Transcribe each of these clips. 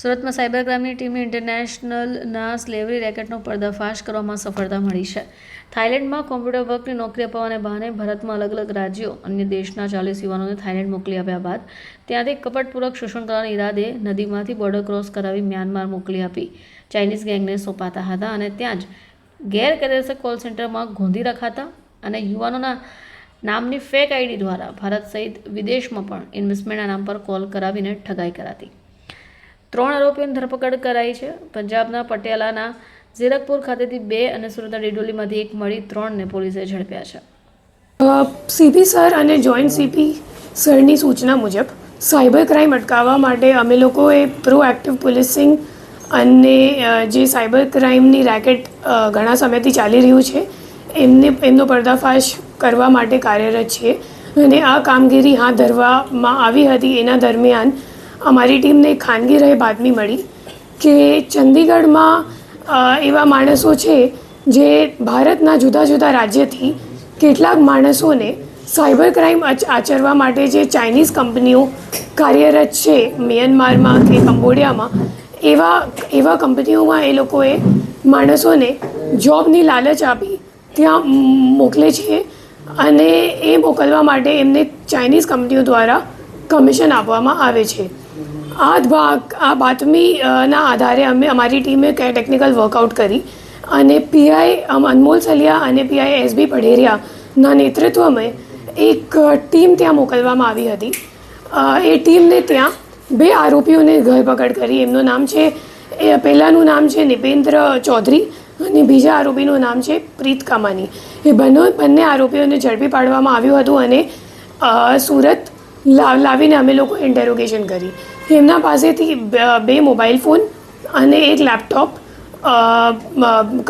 સુરતમાં સાયબર ક્રાઇમની ટીમે ઇન્ટરનેશનલના સ્લેવરી રેકેટનો પર્દાફાશ કરવામાં સફળતા મળી છે. થાઇલેન્ડમાં કોમ્પ્યુટર વર્કની નોકરી અપાવવાને બહાને ભારતમાં અલગ અલગ રાજ્યો અન્ય દેશના ચાલીસ યુવાનોને થાઇલેન્ડ મોકલી આપ્યા બાદ ત્યાંથી કપટપૂર્વક શોષણ કરવાના ઈરાદે નદીમાંથી બોર્ડર ક્રોસ કરાવી મ્યાનમાર મોકલી આપી. ચાઇનીઝ ગેંગને સોંપાતા હતા અને ત્યાં જ ગેરકાયદેસર કોલ સેન્ટરમાં ગોંધી રખાતા અને યુવાનોના નામની ફેક આઈડી દ્વારા ભારત સહિત વિદેશમાં પણ ઇન્વેસ્ટમેન્ટના નામ પર કોલ કરાવીને ઠગાઈ કરાતી. ત્રણ આરોપીઓની ધરપકડ કરાઈ છે. પંજાબના પટિયાલાના ઝીરકપુર ખાતેથી બે અને સુરતના ડિડોલીમાંથી એક મળી ત્રણને પોલીસે ઝડપ્યા છે. સીપી સર અને જોઈન્ટ સીપી સરની સૂચના મુજબ, સાયબર ક્રાઇમ અટકાવવા માટે અમે લોકોએ પ્રોએક્ટિવ પોલીસિંગ અને જે સાયબર ક્રાઇમની રેકેટ ઘણા સમયથી ચાલી રહ્યું છે, એમને, એમનો પર્દાફાશ કરવા માટે કાર્યરત છીએ. અને આ કામગીરી હાથ ધરવામાં આવી હતી. એના દરમિયાન અમારી ટીમને ખાનગી રહે બાતમી મળી કે ચંદીગઢમાં એવા માણસો છે જે ભારતના જુદા જુદા રાજ્યથી કેટલાક માણસોને સાયબર ક્રાઇમ આચરવા માટે જે ચાઇનીઝ કંપનીઓ કાર્યરત છે મ્યાનમારમાં કે કંબોડિયામાં, એવા એવા કંપનીઓમાં એ લોકોએ માણસોને જોબની લાલચ આપી, ત્યાં મોકલે છે અને એ મોકલવા માટે એમને ચાઇનીઝ કંપનીઓ દ્વારા કમિશન આપવામાં આવે છે. આ ભાગ આ બાતમીના આધારે અમે અમારી ટીમે કે ટેકનિકલ વર્કઆઉટ કરી અને પીઆઈ અનમોલ સલિયા અને પીઆઈ એસબી પઢેરિયાના નેતૃત્વમાં એક ટીમ ત્યાં મોકલવામાં આવી હતી. એ ટીમને ત્યાં બે આરોપીઓને ધરપકડ કરી. એમનું નામ છે, એ પહેલાંનું નામ છે નિપેન્દ્ર ચૌધરી અને બીજા આરોપીનું નામ છે પ્રીત કામાની. એ બંને બંને આરોપીઓને ઝડપી પાડવામાં આવ્યું હતું અને સુરત લાવીને અમે લોકો ઇન્ટેરોગેશન કરી. એમના પાસેથી બે મોબાઈલ ફોન અને એક લેપટોપ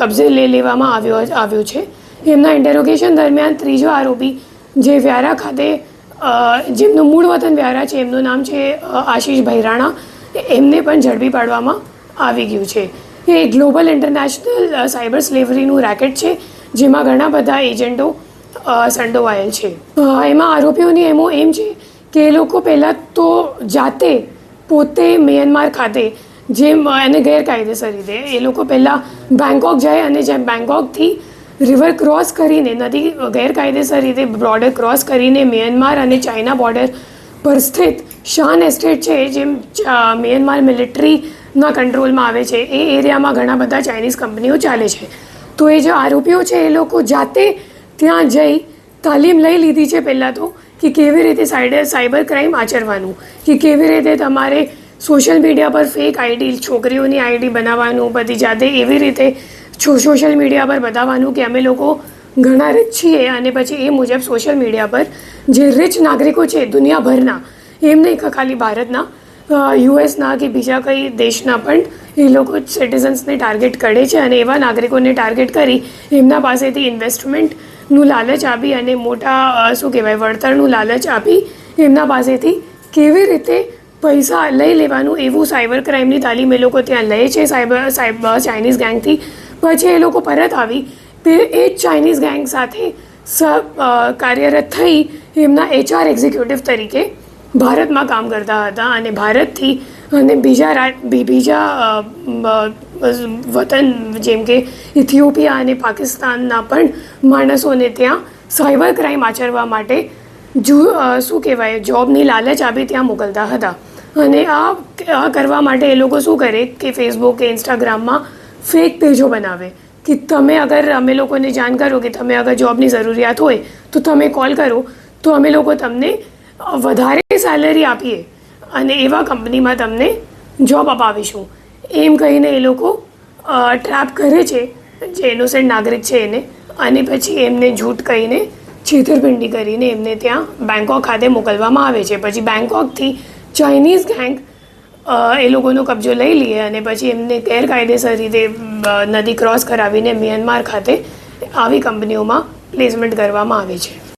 કબજે લઈ લેવામાં આવ્યો આવ્યો છે. એમના ઇન્ટેરોગેશન દરમિયાન ત્રીજો આરોપી, જે વ્યારા ખાતે જેમનું મૂળ વતન વ્યારા છે, એમનું નામ છે આશીષ ભૈરાણા, એમને પણ ઝડપી પાડવામાં આવી ગયું છે. એ ગ્લોબલ ઇન્ટરનેશનલ સાયબર સ્લેવરીનું રેકેટ છે, જેમાં ઘણા બધા એજન્ટો સંડોવાયેલ છે. એમાં આરોપીઓની એમો એમ છે કે એ લોકો પહેલાં તો જાતે પોતે મ્યાનમાર ખાતે જેમ એને ગેરકાયદેસર રીતે એ લોકો પહેલાં બેંકોક જાય અને જેમ બેંકોકથી રિવર ક્રોસ કરીને, નદી ગેરકાયદેસર રીતે બોર્ડર ક્રોસ કરીને મ્યાનમાર અને ચાઇના બોર્ડર પર સ્થિત શાન એસ્ટેટ છે ચા- મ્યાનમાર મિલિટરીના કંટ્રોલમાં આવે છે. એ એરિયામાં ઘણા બધા ચાઇનીઝ કંપનીઓ ચાલે છે. તો એ જે આરોપીઓ છે, એ લોકો જાતે ત્યાં જઈ તાલીમ લઈ લીધી છે પહેલાં તો, કે કેવી રીતે સાઈડર સાયબર ક્રાઇમ આચરવાનું, કે કેવી રીતે તમારે સોશિયલ મીડિયા પર ફેક આઈડી છોકરીઓની આઈડી બનાવવાનું, બધી જાતે એવી રીતે સોશિયલ મીડિયા પર બતાવવાનું કે અમે લોકો ઘણા રીચ છીએ અને પછી એ મુજબ સોશિયલ મીડિયા પર જે રીચ નાગરિકો છે દુનિયાભરના, એમ નહીં ખાલી ભારતના યુએસના કે બીજા કઈ દેશના પણ એ લોકો સિટીઝન્સને ટાર્ગેટ કરે છે અને એવા નાગરિકોને ટાર્ગેટ કરી એમના પાસેથી ઇન્વેસ્ટમેન્ટનું લાલચ આપી અને મોટા શું કહેવાય, વળતરનું લાલચ આપી એમના પાસેથી કેવી રીતે પૈસા લઈ લેવાનું એવું સાયબર ક્રાઇમની તાલીમ એ લોકો ત્યાં લે છે. સાયબર સાયબર ચાઇનીઝ ગેંગથી પછી એ લોકો પરત આવી. તે એ જ ચાઇનીઝ ગેંગ સાથે કાર્યરત થઈ એમના એચઆર એક્ઝિક્યુટિવ તરીકે ભારતમાં કામ કરતા હતા અને ભારતથી અને બીજા બીજા વતન જેમ કે ઇથિયોપિયા અને પાકિસ્તાનના પણ માણસોને ત્યાં સાયબર ક્રાઇમ આચરવા માટે જુ શું કહેવાય, જોબની લાલચ આપી ત્યાં મોકલતા હતા. અને આ કરવા માટે એ લોકો શું કરે કે ફેસબુક કે ઇન્સ્ટાગ્રામમાં ફેક પેજો બનાવે. કે તમે અગર અમે લોકોને જાણ કરો કે તમે અગર જોબની જરૂરિયાત હોય, તો તમે કોલ કરો, તો અમે લોકો તમને વધારે સેલરી આપીએ અને એવા કંપનીમાં તમને જોબ અપાવીશું. એમ કહીને એ લોકો ટ્રેપ કરે છે જે ઇનોસેન્ટ નાગરિક છે એને. અને પછી એમને જૂઠ કહીને છેતરપિંડી કરીને એમને ત્યાં બેંકોક ખાતે મોકલવામાં આવે છે. પછી બેંકોકથી ચાઇનીઝ ગેંગ એ લોકોનો કબજો લઈ લઈએ અને પછી એમને ગેરકાયદેસર રીતે નદી ક્રોસ કરાવીને મ્યાનમાર ખાતે આવી કંપનીઓમાં પ્લેસમેન્ટ કરવામાં આવે છે.